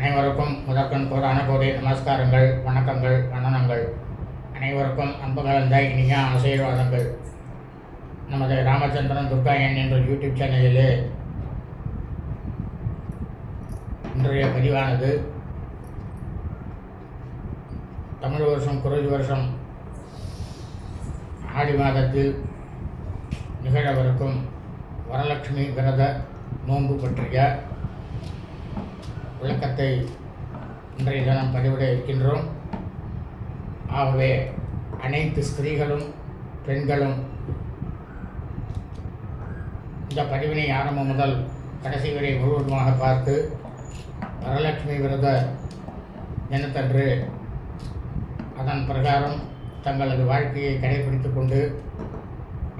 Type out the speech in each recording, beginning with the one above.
அனைவருக்கும் முதற்கண் கூறான கோடி நமஸ்காரங்கள் வணக்கங்கள் வணனங்கள் அனைவருக்கும் அன்பு கலந்த இனிய ஆசீர்வாதங்கள். நமது ராமச்சந்திரன் துர்கா என் என்ற யூடியூப் சேனலிலே இன்றைய பதிவானது தமிழ் வருஷம் குருதி வருஷம் ஆடி மாதத்தில் நிகழவிருக்கும் வரலட்சுமி விரத நோன்பு பற்றிய விளக்கத்தை இன்றைய தினம் பதிவிட இருக்கின்றோம். ஆகவே அனைத்து ஸ்திரீகளும் பெண்களும் இந்த பதிவினை ஆரம்பம் முதல் கடைசி வரை முழுவதுமாக பார்த்து வரலட்சுமி விரத தினத்தன்று அதன் பிரகாரம் தங்களது வாழ்க்கையை கடைபிடித்து கொண்டு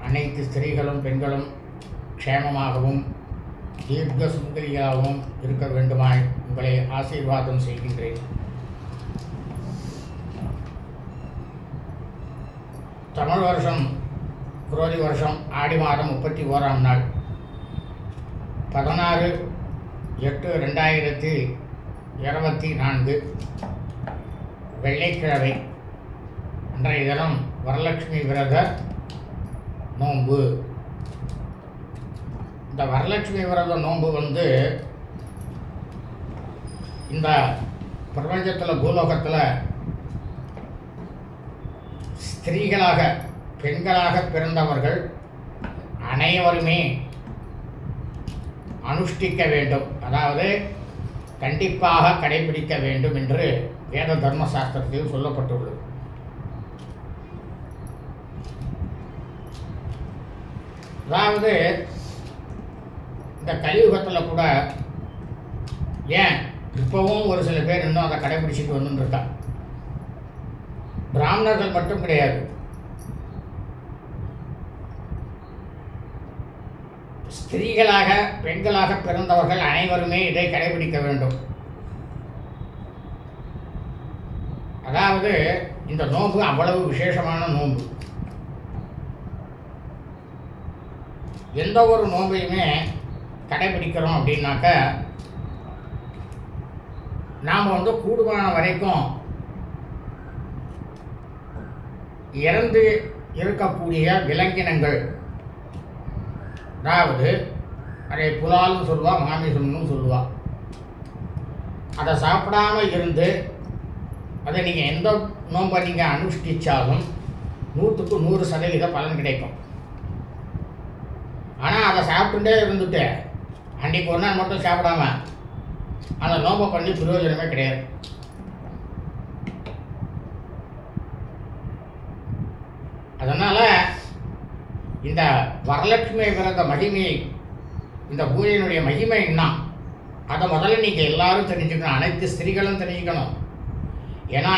அனைத்து ஸ்திரீகளும் பெண்களும் க்ஷேமமாகவும் தீர்க்க சுந்தரியாகவும் இருக்க வேண்டுமாய் உங்களை ஆசீர்வாதம் செய்கின்றேன். தமிழ் வருஷம் குரோதி வருஷம் ஆடி மாதம் முப்பத்தி ஓராம் நாள். பதினாறு எட்டு ரெண்டாயிரத்தி இருபத்தி நான்கு வெள்ளைக்கிழமை. அன்றைய தினம் வரலட்சுமி விரத நோன்பு. இந்த வரலட்சுமி விரத நோன்பு வந்து இந்த பிரபஞ்சத்தில் பூலோகத்தில் ஸ்திரீகளாக பெண்களாக பிறந்தவர்கள் அனைவருமே அனுஷ்டிக்க வேண்டும். அதாவது கண்டிப்பாக கடைபிடிக்க வேண்டும் என்று வேத தர்மசாஸ்திரத்தில் சொல்லப்பட்டுள்ளது. அதாவது இந்த கலியுகத்தில் கூட ஏன் இப்போவும் ஒரு சில பேர் இன்னும் அதை கடைபிடிச்சிட்டு வந்துட்டு பிராமணர்கள் மட்டும் கிடையாது. ஸ்திரீகளாக பெண்களாக பிறந்தவர்கள் அனைவருமே இதை கடைபிடிக்க வேண்டும். அதாவது இந்த நோன்பு அவ்வளவு விசேஷமான நோன்பு. எந்த ஒரு நோன்பையுமே கடைபிடிக்கிறோம் அப்படின்னாக்க நாம் வந்து கூடுமான வரைக்கும் இறந்து இருக்கக்கூடிய விலங்கினங்கள். அதாவது அதை புலால்னு சொல்லுவாள் மாமிசம்னு சொல்லுவாள் அதை சாப்பிடாம இருந்து அதை நீங்கள் எந்த நோம்பை நீங்கள் அனுஷ்டிச்சாலும் நூற்றுக்கு நூறு சதவீத பலன் கிடைக்கும். ஆனால் அதை சாப்பிட்டுட்டே இருந்துட்டு அன்றைக்கி ஒரு நாள் மட்டும் சாப்பிடாம அந்த நோம்பை பண்ணி பிரயோஜனமே கிடையாது. அதனால் இந்த வரலட்சுமி விரத மகிமையை இந்த பூஜையினுடைய மகிமை என்ன? அதை முதல்ல நீங்கள் எல்லாரும் தெரிஞ்சுக்கணும். அனைத்து ஸ்திரீகளும் தெரிஞ்சுக்கணும். ஏன்னா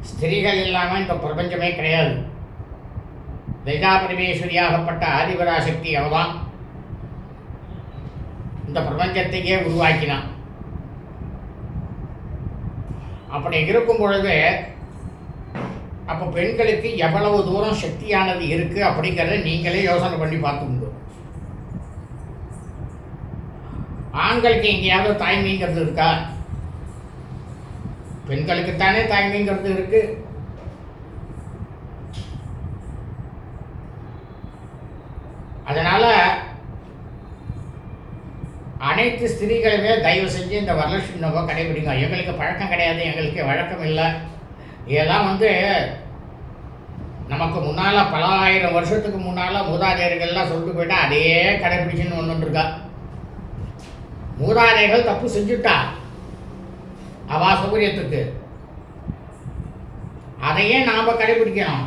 ஸ்திரீகள் இல்லாமல் இந்த பிரபஞ்சமே கிடையாது. லலிதா ஆதிபராசக்தி அவதான். இந்த பிரபஞ்சத்தையே உருவாக்கினான். அப்படி இருக்கும் பொழுது அப்போ பெண்களுக்கு எவ்வளவு தூரம் சக்தியானது இருக்குது அப்படிங்கிறத நீங்களே யோசனை பண்ணி பார்த்துக்கோங்க ஆண்களுக்கு எங்கேயாவது தாய்மைங்கிறது இருக்கா? பெண்களுக்குத்தானே தாய்மைங்கிறது இருக்கு. அதனால் அனைத்து ஸ்திரீகளுமே தயவு செஞ்சு இந்த வரலட்சுமி நோக்கம் கடைபிடிங்க. எங்களுக்கு பழக்கம் கிடையாது எங்களுக்கு வழக்கம் இல்லை. இதெல்லாம் வந்து நமக்கு முன்னால் பல ஆயிரம் வருஷத்துக்கு முன்னால் மூதாதையர்கள்லாம் சொல்லிட்டு போயிட்டா அதே கடைபிடிச்சுன்னு வந்துட்டுருக்கா மூதாதையர்கள் தப்பு செஞ்சுட்டா? அவா சௌகரியத்துக்கு. அதையே நாம் கடைபிடிக்கணும்.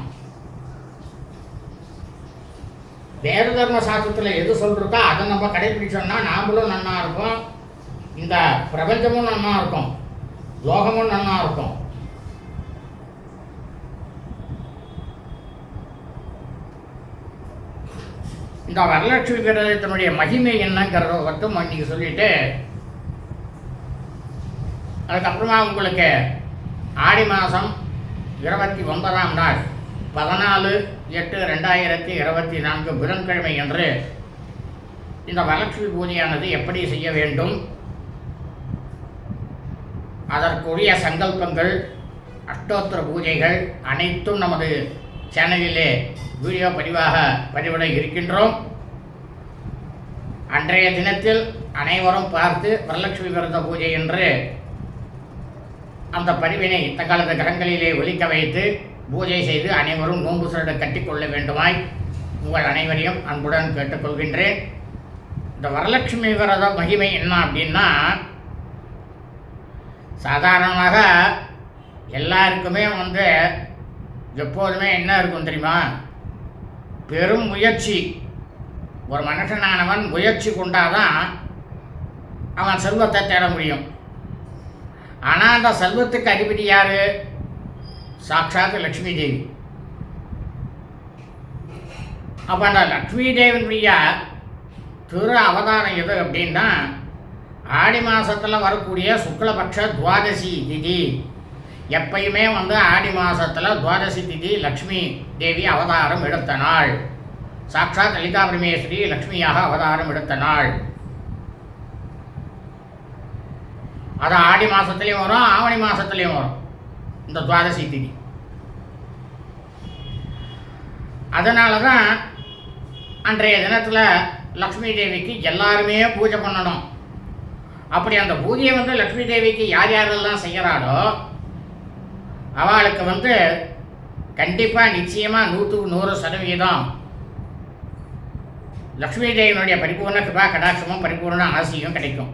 வேத தர்ம சாஸ்திரத்தில் எது சொல்கிறதோ அதை நம்ம கடைபிடிச்சோம்னா நாமளும் நன்னா இருக்கும் இந்த பிரபஞ்சமும் நன்னா இருக்கும். லோகமும் நன்னா இருக்கும். இந்த வரலட்சுமி விரதத்தினுடைய மகிமை என்னங்கிறத மட்டும் இன்னைக்கு சொல்லிட்டு அதுக்கப்புறமா உங்களுக்கு ஆடி மாதம் இருபத்தி ஒன்பதாம் நாள் பதினாலு எட்டு ரெண்டாயிரத்தி இருபத்தி நான்கு புதன்கிழமை அன்று இந்த வரலட்சுமி பூஜையானது எப்படி செய்ய வேண்டும்? அதற்குரிய சங்கல்பங்கள் அஷ்டோத்திர பூஜைகள் அனைத்தும் நமது சேனலிலே வீடியோ பதிவாக பதிவிட இருக்கின்றோம். அன்றைய தினத்தில் அனைவரும் பார்த்து வரலட்சுமி விரத பூஜை என்று அந்த பதிவினை தங்களது கிரகங்களிலே ஒலிக்க வைத்து பூஜை செய்து அனைவரும் நோன்பு சுரட கட்டிக்கொள்ள வேண்டுமாய் உங்கள் அனைவரையும் அன்புடன் கேட்டுக்கொள்கின்றேன். இந்த வரலட்சுமி விரத மகிமை என்ன அப்படின்னா சாதாரணமாக எல்லாருக்குமே வந்து எப்போதுமே என்ன இருக்கும் தெரியுமா? பெரும் முயற்சி. ஒரு மனுஷனானவன் முயற்சி கொண்டாதான் அவன் செல்வத்தை தேட முடியும். ஆனால் அந்த செல்வத்துக்கு அதிபதி யாரு? சாட்சாத் லக்ஷ்மி தேவி அப்போ அந்த லக்ஷ்மி தேவனுடைய திரு அவதாரம் எது அப்படின்னா ஆடி மாதத்தில் வரக்கூடிய சுக்லபக்ஷ துவாதசி திதி. எப்பயுமே வந்து ஆடி மாதத்தில் துவாதசி திதி லக்ஷ்மி தேவி அவதாரம் எடுத்த நாள். சாட்சாத் லலிதா பிரமேஸ்வரி லக்ஷ்மியாக அவதாரம் எடுத்த நாள். அது ஆடி மாதத்துலேயும் வரும் ஆவணி மாதத்துலேயும் வரும். இந்த துவாதசி திதி. அதனால தான் அன்றைய தினத்தில் லக்ஷ்மி தேவிக்கு எல்லாருமே பூஜை பண்ணணும். அப்படி அந்த பூஜையை வந்து லக்ஷ்மி தேவிக்கு யார் யாரெல்லாம் செய்கிறாளோ அவளுக்கு வந்து கண்டிப்பாக நிச்சயமாக நூற்றுக்கு நூறு சதவிகிதம் லக்ஷ்மி தேவியினுடைய பரிபூர்ண கிருபா கடாட்சமும் பரிபூர்ண ஆசியும் கிடைக்கும்.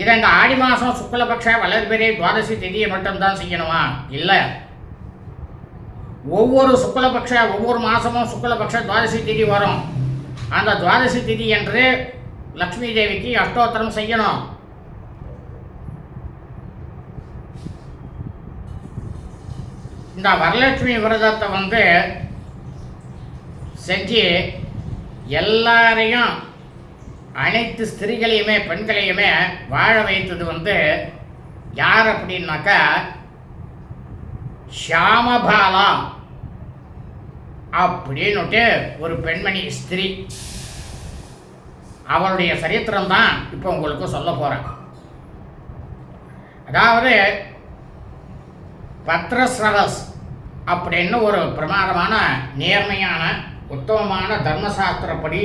இதை இந்த ஆடி மாதம் சுக்லபக்ஷ வளர்பிறை துவாதசி திதியை மட்டும்தான் செய்யணுமா? இல்லை. ஒவ்வொரு சுக்லபக்ஷ ஒவ்வொரு மாதமும் சுக்லபக்ஷ துவாதசி திதி வரும். அந்த துவாதசி திதி என்று லக்ஷ்மி தேவிக்கு அஷ்டோத்திரம் செய்யணும். இந்த வரலட்சுமி விரதத்தை வந்து செஞ்சு எல்லாரையும் அனைத்து ஸ்திரீகளையுமே பெண்களையுமே வாழ வைத்தது வந்து யார் அப்படின்னாக்கா ஷியாமபாலா அப்படின்னுட்டு ஒரு பெண்மணி ஸ்திரீ. அவளுடைய சரித்திரம் தான் இப்போ உங்களுக்கு சொல்ல போகிறேன் அதாவது பத்ரஸ்ரவஸ் அப்படின்னு ஒரு பிரமாதமான நேர்மையான உத்தமமான தர்மசாஸ்திரப்படி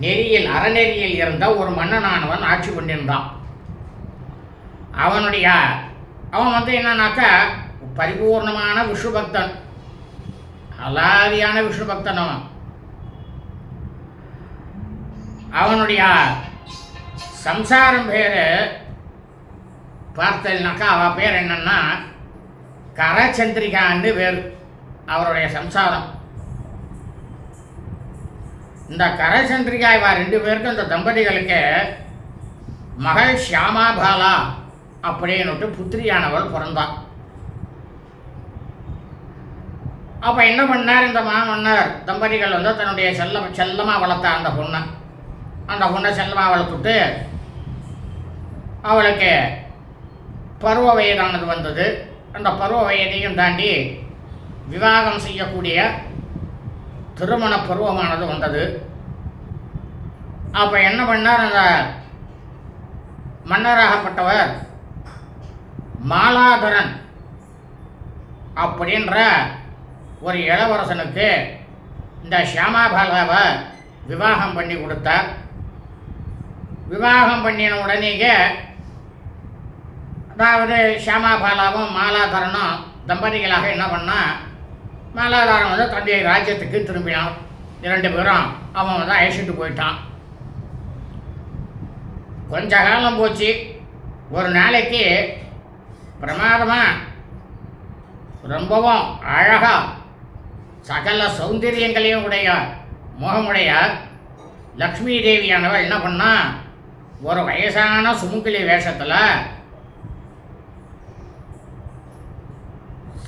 நெறியில் அறநெறியில் இருந்த ஒரு மன்னனானவன் ஆட்சி கொண்டிருந்தான் அவனுடைய அவன் வந்து என்னன்னாக்கா பரிபூர்ணமான விஷ்ணு பக்தன் அலாதியான விஷ்ணு பக்தன் அவன். அவனுடைய சம்சாரம் பேர் பார்த்தல்னாக்கா அவள் பேர் என்னன்னா கரச்சந்திரிகான்னு பேர். அவருடைய சம்சாரம். இந்த கரச்சந்திரிகா இவா ரெண்டு பேருக்கும் இந்த தம்பதிகளுக்கு மகள் ஷியாமாபாலா அப்படின்னுட்டு புத்திரியானவள் பிறந்தாள் அப்போ என்ன பண்ணார்? இந்த மாமன்னர் தம்பதிகள் வந்து தன்னுடைய செல்ல செல்லமாக வளர்த்தா அந்த பொண்ணை. அந்த பொண்ணை செல்லமாக வளர்த்துட்டு அவளுக்கு பருவ வயதானது வந்தது. அந்த பருவ வயதையும் தாண்டி விவாகம் செய்யக்கூடிய திருமண பருவமானது வந்தது. அப்போ என்ன பண்ணார் அந்த மன்னராகப்பட்டவர்? மாலாதரன் அப்படின்ற ஒரு இளவரசனுக்கு இந்த ஷியாமாபாலாவை விவாகம் பண்ணி கொடுத்தார். விவாகம் பண்ணின உடனேயே அதாவது ஷியாமாபாலாவும் மாலாதரனும் தம்பதிகளாக என்ன பண்ணால் மாலாதாரன் வந்து தன்னுடைய ராஜ்யத்துக்கு திரும்பினான். இரண்டு பேரும் அவன் வந்து அழைச்சிட்டு போயிட்டான். கொஞ்ச காலம் போச்சு. ஒரு நாளைக்கு பிரமாதமாக ரொம்பவும் அழகாக சகல சௌந்தரியங்களையும் உடைய முகமுடைய லக்ஷ்மி தேவியானவள் என்ன பண்ணால் ஒரு வயசான சுமுக்கிளி வேஷத்தில்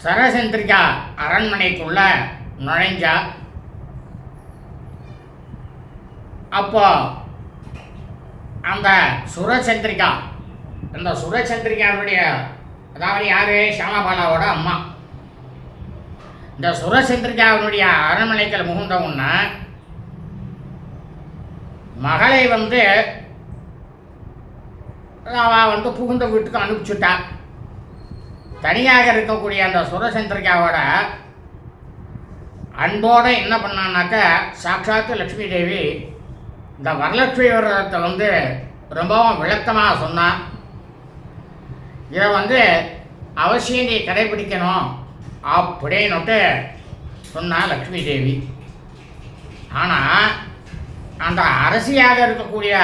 சரசந்திரிகா அரண்மனைக்குள்ள நுழைஞ்சா அப்போ அந்த சுரச்சந்திரிகா அந்த சுரச்சந்திரிகாவுடைய அதாவது யாரு? ஷியாமபாலாவோட அம்மா. இந்த சுரச்சந்திரிகாவினுடைய அரண்மனைக்கள் முகுந்த உடனே மகளை வந்து அவ வந்து புகுந்த வீட்டுக்கு அனுப்பிச்சுட்டா. தனியாக இருக்கக்கூடிய அந்த சுரசந்திரிகாவோட அன்போட என்ன பண்ணான்னாக்கா சாட்சாத்து லக்ஷ்மி தேவி இந்த வரலட்சுமி விரதத்தை வந்து ரொம்பவும் விளக்கமாக சொன்னான் இதை வந்து அவசியம் நீ கடைபிடிக்கணும் அப்படின்னுட்டு சொன்னா லக்ஷ்மி தேவி. ஆனால் அந்த அரசியாக இருக்கக்கூடிய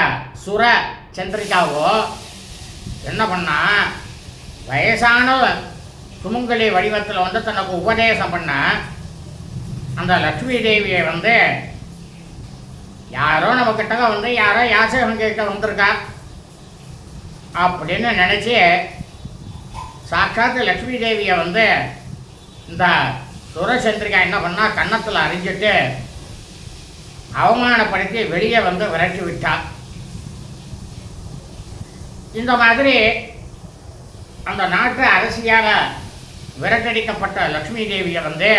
சுர சந்திரிகாவோ என்ன பண்ணால் வயசான சுமங்கலி வடிவத்தில் வந்து தனக்கு உபதேசம் பண்ண அந்த லக்ஷ்மி தேவியை வந்து யாரோ நம்ம வந்து யாரோ யாசகம் கேட்க வந்திருக்கா அப்படின்னு நினச்சி சாக்காத்து லக்ஷ்மி தேவியை வந்து இந்த சுரச்சந்திரிகா என்ன பண்ணால் கன்னத்தில் அறிஞ்சிட்டு அவமானப்படுத்தி வெளியே வந்து விரட்டி விட்டா. இந்த மாதிரி அந்த நாட்டு அரசியால் விரட்டடிக்கப்பட்ட லக்ஷ்மி தேவியை வந்து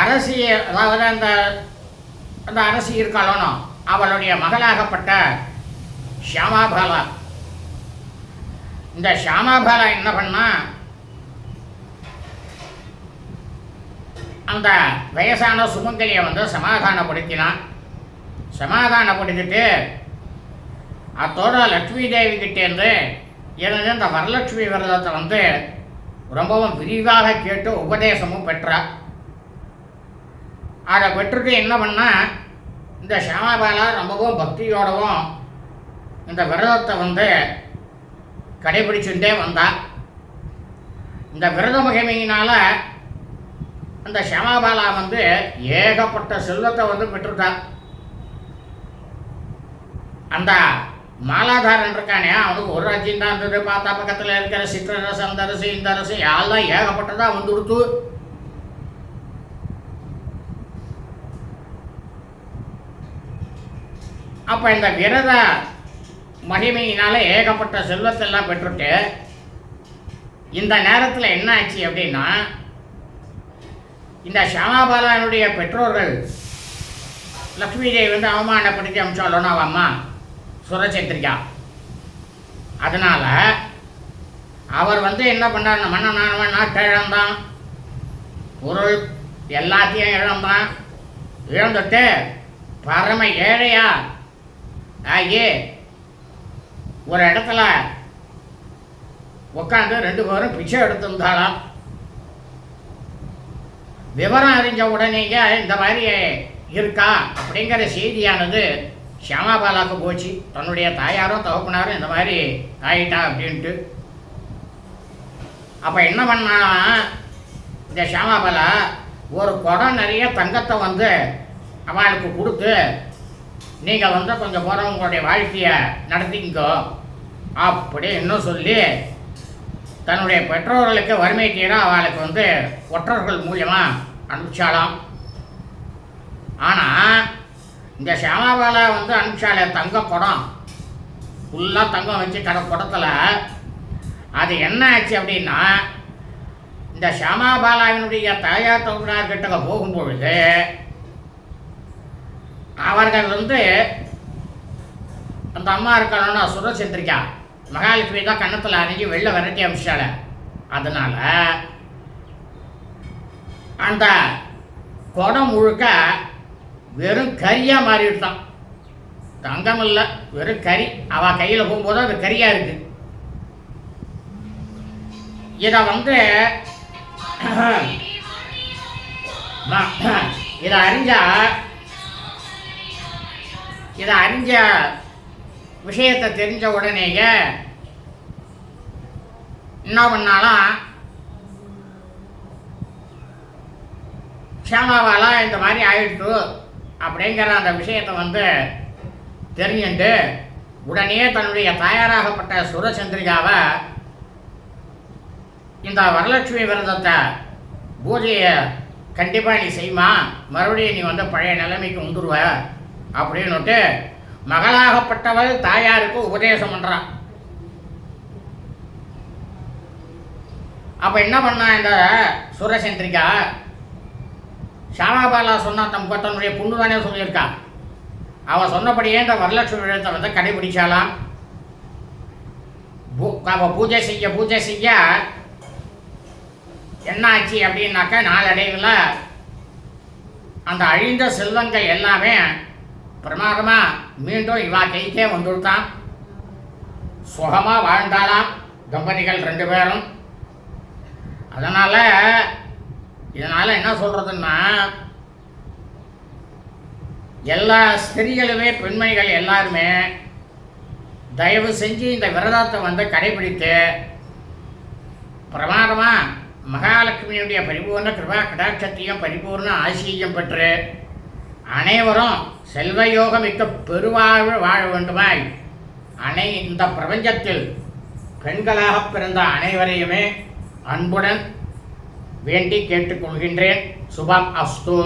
அரசிய அதாவது அந்த அந்த அரசி இருக்காளோனோ அவளுடைய மகளாகப்பட்ட ஷியாமாபாலா. இந்த ஷியாமாபாலா என்ன பண்ணா அந்த வயசான சுமங்கலியை வந்து சமாதானப்படுத்தினான். சமாதானப்படுத்திட்டு அத்தோட லக்ஷ்மி தேவி கிட்டேருந்து எனது இந்த வரலட்சுமி விரதத்தை வந்து ரொம்பவும் விரிவாக கேட்டு உபதேசமும் பெற்றார் அதை பெற்றுட்டு என்ன பண்ணால் இந்த ஷியாமபாலா ரொம்பவும் பக்தியோடவும் இந்த விரதத்தை வந்து கடைபிடிச்சுட்டே வந்தா. இந்த விரத மகிமையினால அந்த ஷியாமபாலா வந்து ஏகப்பட்ட செல்வத்தை வந்து பெற்றுட்டார் அந்த மாலாதாரன் இருக்கானே அவனுக்கு ஒரு ராஜ்யம் தான் இருந்தது. பார்த்தா பக்கத்தில் இருக்கிற சிற்றரசு அந்த அரசு இந்த அரசு எல்லாம் ஏகப்பட்டதா வந்து கொடுத்து அப்போ இந்த விரத மகிமையினால ஏகப்பட்ட செல்வத்தெல்லாம் பெற்றுட்டு இந்த நேரத்தில் என்ன ஆச்சு அப்படின்னா இந்த ஷாமாபாலனுடைய பெற்றோர்கள் லக்ஷ்மி தேவி வந்து அவமானப்படுத்தி அமிச்சாலும் அவன் அம்மா சுரச்சந்திரிகா அதனால் அவர் வந்து என்ன பண்ணார்? மன்னனானவன் நாட்டை இழந்தான் பொருள் எல்லாத்தையும் இழந்தான். இழந்துட்டு பரம ஏழையா ஆகி ஒரு இடத்துல உட்காந்து ரெண்டு பேரும் பிச்சை எடுத்திருந்தாளாம் விவரம் அறிஞ்ச உடனேயே இந்த மாதிரி இருக்கா அப்படிங்கிற செய்தியானது ஷியாமாபாலாவுக்கு போச்சு. தன்னுடைய தாயாரோ தகப்பனாரோ இந்த மாதிரி ஆயிட்டா அப்படின்ட்டு. அப்போ என்ன பண்ணா இந்த ஷியாமாபாலா ஒரு குடம் நிறைய தங்கத்தை வந்து அவளுக்கு கொடுத்து நீங்கள் வந்து கொஞ்சம் போகிற உங்களுடைய வாழ்க்கையை நடத்திக்கோ. அப்படி இன்னும் சொல்லி தன்னுடைய பெற்றோர்களுக்கு வறுமை தீர அவளுக்கு வந்து ஒற்றர்கள் மூலியமாக அனுப்பிச்சாலாம் ஆனால் இந்த ஷியாமாபாலா வந்து அனுப்பிச்சாலே தங்க குடம். ஃபுல்லாக தங்கம் வச்சு கட குடத்தில். அது என்ன ஆச்சு அப்படின்னா இந்த ஷியாமாபாலாவினுடைய தாயார் தகுதியார் கிட்ட போகும்பொழுது அவர்கள் வந்து அந்த அம்மா இருக்கணும்னா சுரச்சந்திரிக்கா மகாலட்சுமி தான் கன்னத்தில் அணிஞ்சு வெளில விரட்டி அமிச்சால அதனால் அந்த குடம் முழுக்க வெறும் கரியாக மாறிவிட்டான். தங்கம் இல்லை வெறும் கறி அவள் கையில் போகும்போது அது கரியாக இருக்கு. இதை வந்து இதை அறிஞ்சா இதை அறிஞ்ச விஷயத்தை தெரிஞ்ச உடனேயே என்ன பண்ணாலும் ஷியாமாவால் இந்த மாதிரி ஆயிடுச்சு. அப்படிங்கிற அந்த விஷயத்தை வந்து தெரிஞ்சுட்டு உடனே தன்னுடைய தாயாராகப்பட்ட சுரச்சந்திரிகாவை இந்த வரலட்சுமி விரதத்தை பூஜையை கண்டிப்பாக நீ செய்யுமா மறுபடியும் நீ வந்து பழைய நிலைமைக்கு வந்துடுவ அப்படின்னுட்டு மகளாகப்பட்டவள் தாயாருக்கு உபதேசம் பண்ணுறான் அப்போ என்ன பண்ணா இந்த சுரசந்திரிகா ஷாமாபாலா சொன்னா தம் தன்னுடைய பொண்ணு தானே சொல்லியிருக்கா அவள் சொன்னபடியே இந்த வரலட்சுமி விரதத்தை வந்து கடைபிடிச்சாலாம் பூ- பூஜை செய்ய பூஜை செய்ய என்ன ஆச்சு அப்படின்னாக்கா நாளடைவில் அந்த அழிந்த செல்வங்கள் எல்லாமே பிரமாதமாக மீண்டும் இவா கைக்கே வந்துவிட்டான் சுகமாக வாழ்ந்தாலாம் தம்பதிகள் ரெண்டு பேரும். அதனால் இதனால் என்ன சொல்கிறதுன்னா எல்லா ஸ்திரீகளுமே பெண்மணிகள் எல்லாருமே தயவு செஞ்சு இந்த விரதத்தை வந்து கடைபிடித்து பிரமாதமாக மகாலட்சுமியுடைய பரிபூர்ண கிருபா கடாட்சத்தையும் பரிபூர்ண ஆசியையும் பெற்று அனைவரும் செல்வயோகமிக்க பெருவாழ்வு வாழ வேண்டுமாய் அனை இந்த பிரபஞ்சத்தில் பெண்களாக பிறந்த அனைவரையுமே அன்புடன் வேண்டி கேட்டுக்கொள்கின்றேன். சுபம் அஸ்து.